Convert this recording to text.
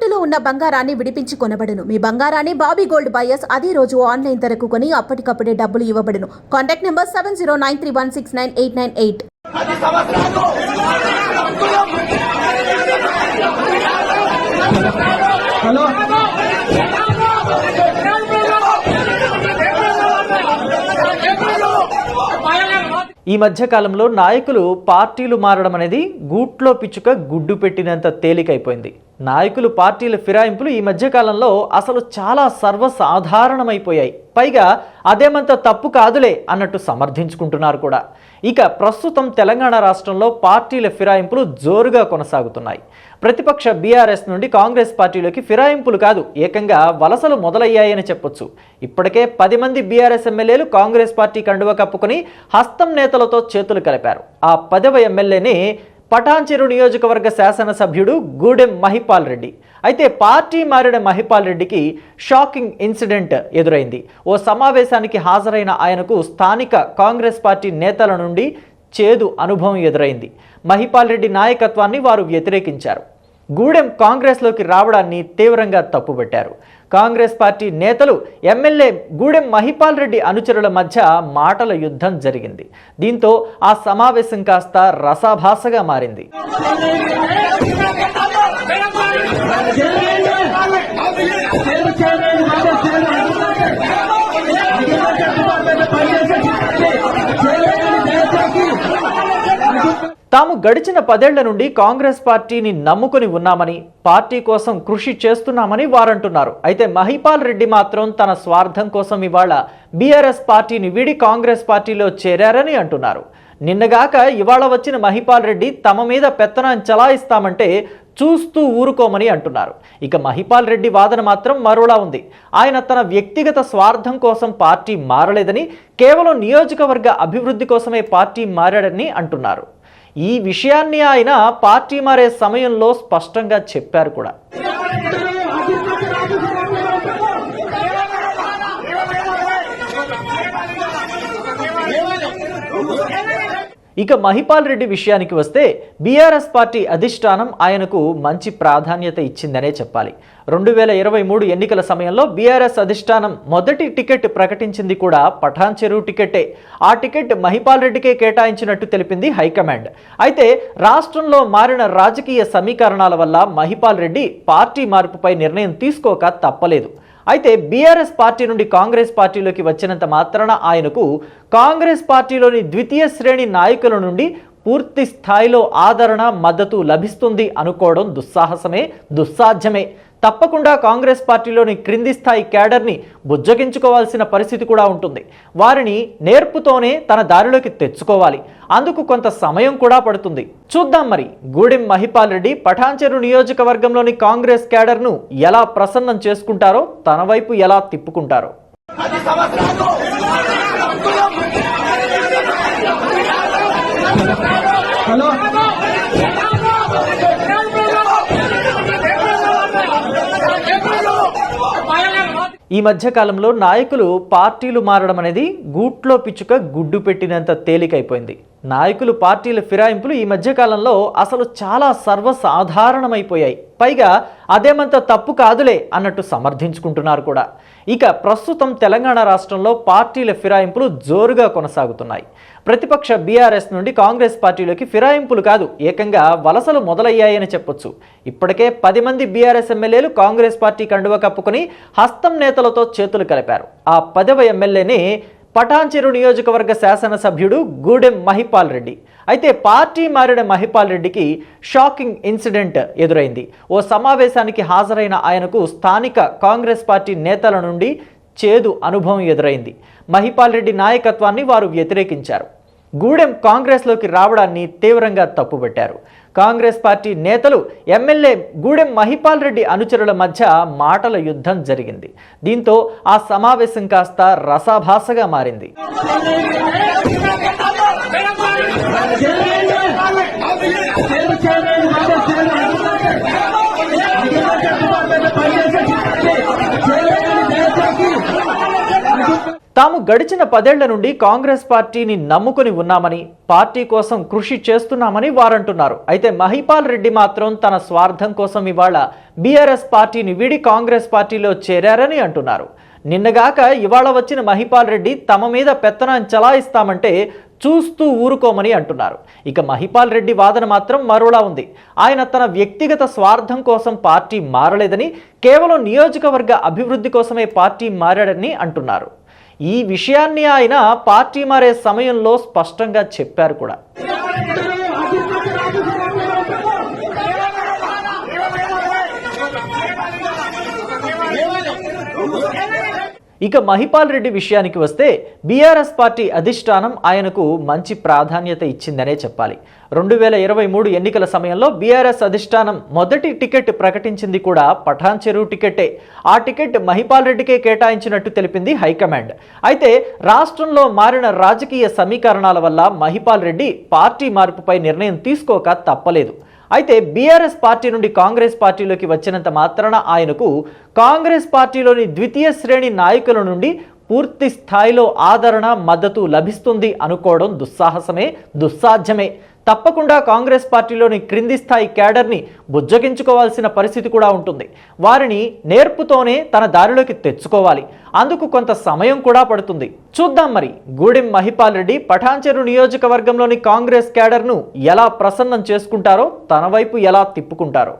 తాకట్టులో ఉన్న బంగారాన్ని విడిపించి కొనబడును. మీ బంగారాన్ని బాబీ గోల్డ్ బయర్స్ అదే రోజు ఆన్లైన్ ధరకు కొని అప్పటికప్పుడే డబ్బులు ఇవ్వబడును. Contact number seven zero nine three one six nine eight nine eight. Hello. ఈ మధ్య కాలంలో నాయకులు పార్టీలు మారడం అనేది గూట్లో పిచ్చుక గుడ్డు పెట్టినంత తేలికైపోయింది. నాయకులు పార్టీల ఫిరాయింపులు ఈ మధ్యకాలంలో అసలు చాలా సర్వసాధారణమైపోయాయి. పైగా అదేమంత తప్పు కాదులే అన్నట్టు సమర్థించుకుంటున్నారు కూడా. ఇక ప్రస్తుతం తెలంగాణ రాష్ట్రంలో పార్టీల ఫిరాయింపులు జోరుగా కొనసాగుతున్నాయి. ప్రతిపక్ష బీఆర్ఎస్ నుండి కాంగ్రెస్ పార్టీలోకి ఫిరాయింపులు కాదు ఏకంగా వలసలు మొదలయ్యాయని చెప్పొచ్చు. ఇప్పటికే పది మంది బీఆర్ఎస్ ఎమ్మెల్యేలు కాంగ్రెస్ పార్టీ కండువ కప్పుకొని హస్తం నేతలతో చేతులు కలిపారు. ఆ పదవ ఎమ్మెల్యేని పటాన్చెరు నియోజకవర్గ శాసనసభ్యుడు గూడెం మహిపాల్ రెడ్డి. అయితే పార్టీ మారిన మహిపాల్ రెడ్డికి షాకింగ్ ఇన్సిడెంట్ ఎదురైంది. ఓ సమావేశానికి హాజరైన ఆయనకు స్థానిక కాంగ్రెస్ పార్టీ నేతల నుండి చేదు అనుభవం ఎదురైంది. మహిపాల్ రెడ్డి నాయకత్వాన్ని వారు వ్యతిరేకించారు. గూడెం కాంగ్రెస్లోకి రావడాన్ని తీవ్రంగా తప్పుబట్టారు. కాంగ్రెస్ పార్టీ నేతలు ఎమ్మెల్యే గూడెం మహిపాల్ రెడ్డి అనుచరుల మధ్య మాటల యుద్ధం జరిగింది. దీంతో ఆ సమావేశం కాస్త రసాభాసగా మారింది. తాము గడిచిన పదేళ్ళ నుండి కాంగ్రెస్ పార్టీని నమ్ముకుని ఉన్నామని పార్టీ కోసం కృషి చేస్తున్నామని వారంటున్నారు. అయితే మహిపాల్ రెడ్డి మాత్రం తన స్వార్థం కోసం ఇవాళ బీఆర్ఎస్ పార్టీని వీడి కాంగ్రెస్ పార్టీలో చేరారని అంటున్నారు. నిన్నగాక ఇవాళ వచ్చిన మహిపాల్ రెడ్డి తమ మీద పెత్తనం చలాయిస్తామంటే చూస్తూ ఊరుకోమని అంటున్నారు. ఇక మహిపాల్ రెడ్డి వాదన మాత్రం మరోలా ఉంది. ఆయన తన వ్యక్తిగత స్వార్థం కోసం పార్టీ మారలేదని కేవలం నియోజకవర్గ అభివృద్ధి కోసమే పార్టీ మారాడని అంటున్నారు. ఈ విషయాన్ని ఆయన పార్టీ మారే సమయంలో స్పష్టంగా చెప్పారు కూడా. ఇక మహిపాల్ రెడ్డి విషయానికి వస్తే బీఆర్ఎస్ పార్టీ అధిష్టానం ఆయనకు మంచి ప్రాధాన్యత ఇచ్చిందనే చెప్పాలి. రెండు వేల ఇరవై మూడు ఎన్నికల సమయంలో బీఆర్ఎస్ అధిష్టానం మొదటి టికెట్ ప్రకటించింది కూడా పఠాన్ చెరువు టికెటే. ఆ టికెట్ మహిపాల్ రెడ్డికే కేటాయించినట్టు తెలిపింది హైకమాండ్. అయితే రాష్ట్రంలో మారిన రాజకీయ సమీకరణాల వల్ల మహిపాల్ రెడ్డి పార్టీ మార్పుపై నిర్ణయం తీసుకోక తప్పలేదు. అయితే బీఆర్ఎస్ పార్టీ నుండి కాంగ్రెస్ పార్టీలోకి వచ్చినంత మాత్రాన ఆయనకు కాంగ్రెస్ పార్టీలోని ద్వితీయ శ్రేణి నాయకుల నుండి పూర్తి స్థాయిలో ఆదరణ మద్దతు లభిస్తుంది అనుకోవడం దుస్సాహసమే దుస్సాధ్యమే. తప్పకుండా కాంగ్రెస్ పార్టీలోని క్రింది స్థాయి క్యాడర్ని బుజ్జగించుకోవాల్సిన పరిస్థితి కూడా ఉంటుంది. వారిని నేర్పుతోనే తన దారిలోకి తెచ్చుకోవాలి. అందుకు కొంత సమయం కూడా పడుతుంది. చూద్దాం మరి గూడెం మహిపాల్ రెడ్డి పఠాంచెరు నియోజకవర్గంలోని కాంగ్రెస్ క్యాడర్ను ఎలా ప్రసన్నం చేసుకుంటారో తన వైపు ఎలా తిప్పుకుంటారో. హలో. ఈ మధ్యకాలంలో నాయకులు పార్టీలు మారడం అనేది గూట్లో పిచ్చుక గుడ్డు పెట్టినంత తేలికైపోయింది. నాయకులు పార్టీల ఫిరాయింపులు ఈ మధ్యకాలంలో అసలు చాలా సర్వసాధారణమైపోయాయి. పైగా అదేమంత తప్పు కాదులే అన్నట్టు సమర్థించుకుంటున్నారు కూడా. ఇక ప్రస్తుతం తెలంగాణ రాష్ట్రంలో పార్టీల ఫిరాయింపులు జోరుగా కొనసాగుతున్నాయి. ప్రతిపక్ష బీఆర్ఎస్ నుండి కాంగ్రెస్ పార్టీలోకి ఫిరాయింపులు కాదు ఏకంగా వలసలు మొదలయ్యాయని చెప్పొచ్చు. ఇప్పటికే పది మంది బీఆర్ఎస్ ఎమ్మెల్యేలు కాంగ్రెస్ పార్టీ కండువ కప్పుకొని హస్తం నేతలతో చేతులు కలిపారు. ఆ పదవ ఎమ్మెల్యేని పటాన్చెరు నియోజకవర్గ శాసనసభ్యుడు గూడెం మహిపాల్ రెడ్డి. అయితే పార్టీ మారిన మహిపాల్ రెడ్డికి షాకింగ్ ఇన్సిడెంట్ ఎదురైంది. ఓ సమావేశానికి హాజరైన ఆయనకు స్థానిక కాంగ్రెస్ పార్టీ నేతల నుండి చేదు అనుభవం ఎదురైంది. మహిపాల్ రెడ్డి నాయకత్వాన్ని వారు వ్యతిరేకించారు. గూడెం కాంగ్రెస్లోకి రావడాన్ని తీవ్రంగా తప్పుబట్టారు. కాంగ్రెస్ పార్టీ నేతలు ఎమ్మెల్యే గూడెం మహిపాల్ రెడ్డి అనుచరుల మధ్య మాటల యుద్ధం జరిగింది. దీంతో ఆ సమావేశం కాస్త రసాభాసగా మారింది. తాము గడిచిన పదేళ్ళ నుండి కాంగ్రెస్ పార్టీని నమ్ముకుని ఉన్నామని పార్టీ కోసం కృషి చేస్తున్నామని వారంటున్నారు. అయితే మహిపాల్ రెడ్డి మాత్రం తన స్వార్థం కోసం ఇవాళ బీఆర్ఎస్ పార్టీని వీడి కాంగ్రెస్ పార్టీలో చేరారని అంటున్నారు. నిన్నగాక ఇవాళ వచ్చిన మహిపాల్ రెడ్డి తమ మీద పెత్తనం చలాయిస్తామంటే చూస్తూ ఊరుకోమని అంటున్నారు. ఇక మహిపాల్ రెడ్డి వాదన మాత్రం మరోలా ఉంది. ఆయన తన వ్యక్తిగత స్వార్థం కోసం పార్టీ మారలేదని కేవలం నియోజకవర్గ అభివృద్ధి కోసమే పార్టీ మారాడని అంటున్నారు. ఈ విషయాన్ని ఆయన పార్టీ మారే సమయంలో స్పష్టంగా చెప్పారు కూడా. ఇక మహిపాల్ రెడ్డి విషయానికి వస్తే బీఆర్ఎస్ పార్టీ అధిష్టానం ఆయనకు మంచి ప్రాధాన్యత ఇచ్చిందనే చెప్పాలి. రెండు వేల ఇరవై మూడు ఎన్నికల సమయంలో బీఆర్ఎస్ అధిష్టానం మొదటి టికెట్ ప్రకటించింది కూడా పఠాన్ చెరువు టికెట్టే ఆ టికెట్ మహిపాల్ రెడ్డికే కేటాయించినట్టు తెలిపింది హైకమాండ్. అయితే రాష్ట్రంలో మారిన రాజకీయ సమీకరణాల వల్ల మహిపాల్ రెడ్డి పార్టీ మార్పుపై నిర్ణయం తీసుకోక తప్పలేదు. అయితే బీఆర్ఎస్ పార్టీ నుండి కాంగ్రెస్ పార్టీలోకి వచ్చినంత మాత్రాన ఆయనకు కాంగ్రెస్ పార్టీలోని ద్వితీయ శ్రేణి నాయకుల నుండి పూర్తి స్థాయిలో ఆదరణ మద్దతు లభిస్తుంది అనుకోవడం దుస్సాహసమే దుస్సాధ్యమే. తప్పకుండా కాంగ్రెస్ పార్టీలోని క్రింది స్థాయి క్యాడర్ని బుజ్జగించుకోవాల్సిన పరిస్థితి కూడా ఉంటుంది. వారిని నేర్పుతోనే తన దారిలోకి తెచ్చుకోవాలి. అందుకు కొంత సమయం కూడా పడుతుంది. చూద్దాం మరి గూడెం మహిపాల్ రెడ్డి పఠాన్చెరు నియోజకవర్గంలోని కాంగ్రెస్ క్యాడర్ను ఎలా ప్రసన్నం చేసుకుంటారో తన వైపు ఎలా తిప్పుకుంటారో.